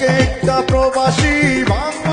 এক একটা প্রবাসী ভাঙ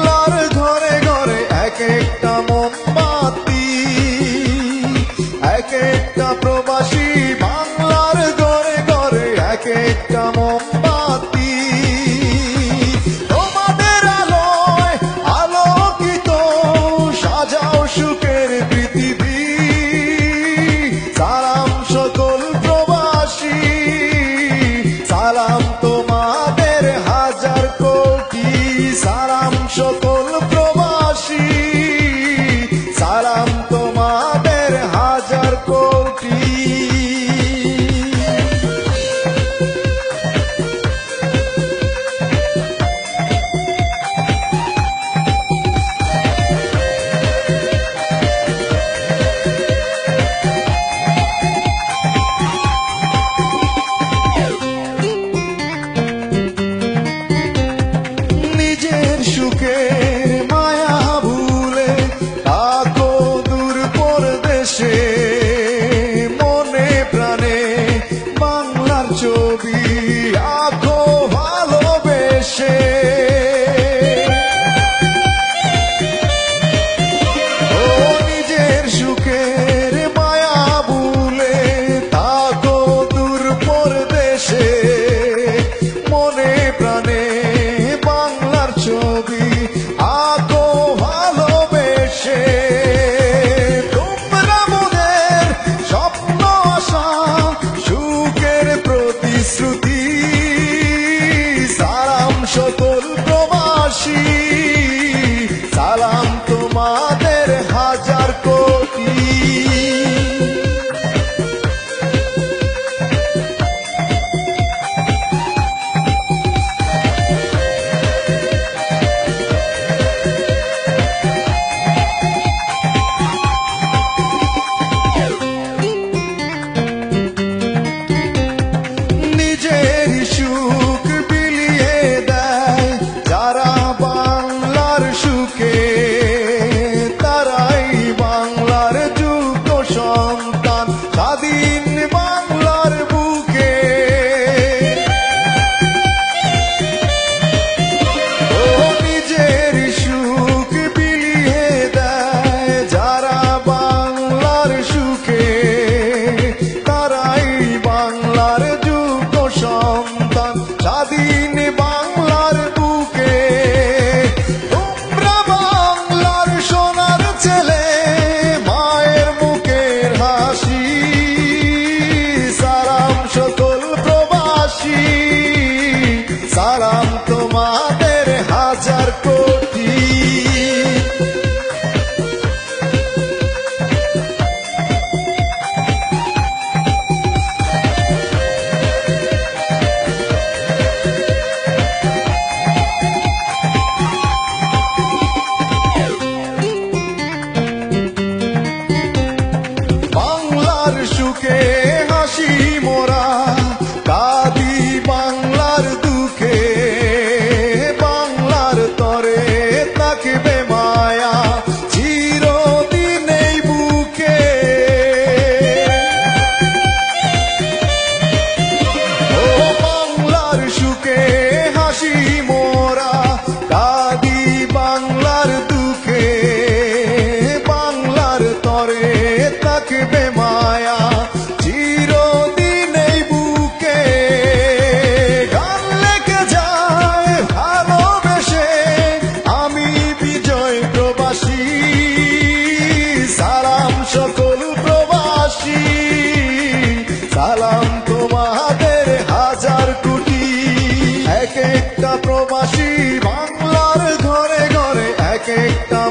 সুখে মায়া ভুলে তাকো দূর পরদেশে। মনে প্রাণে বাংলার ছবি আঁকো। chocou. only one.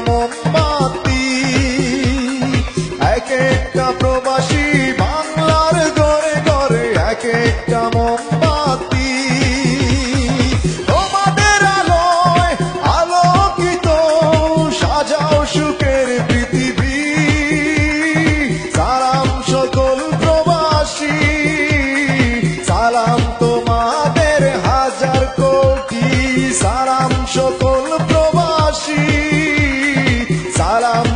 more. Salam.